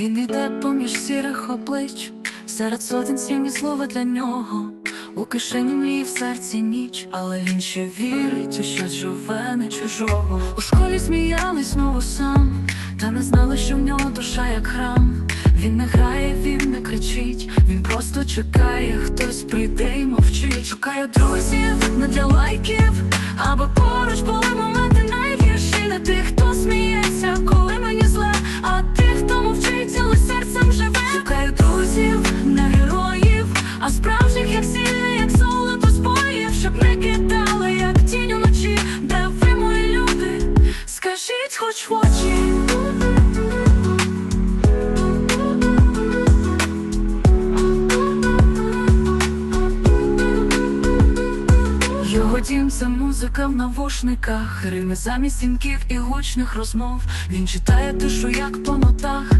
Він іде поміж сірих облич, серед сотень сім і слова для нього. У кишені мрії в серці ніч, але він ще вірить у щось живе, не чужого. У школі сміялись знову сам, та не знали, що в нього душа як храм. Він не грає, він не кричить, він просто чекає, хтось прийде і мовчить. Шукає друзів не для лайків, Його дім це музика в навушниках, Рими замість стінків і гучних розмов. Він читає тишу, як по нотах.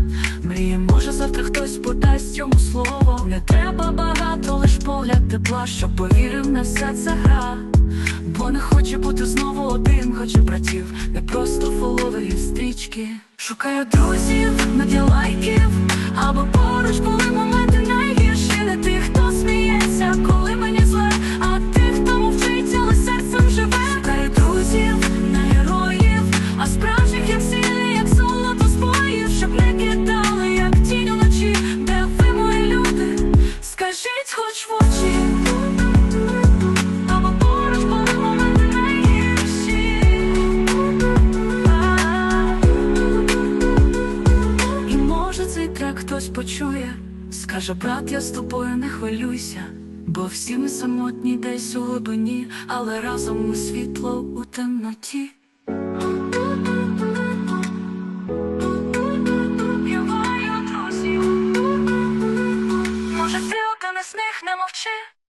Мріє, може, завтра хтось подасть йому слово. Не треба багато, лиш погляд тепла, щоб повірив, не все це гра. Бо не хоче бути знову один, хоче братів, не просто фоловері стрічки. Шукаю друзів, не для лайків, або поруч були моменти найгірші, не тих, хто сміється, коли мені зле, а тих, хто мовчить, але серцем живе. Шукаю друзів, не героїв, а справжніх, як сілі, як золото з боїв, щоб не кидали, як тінь уночі, де ви мої люди, скажіть хоч в почує, скаже, брат, я з тобою не хвилюйся, бо всі ми самотні десь у глибині, але разом ми світло у темноті. Я маю друзів, може ти один із них не мовчи.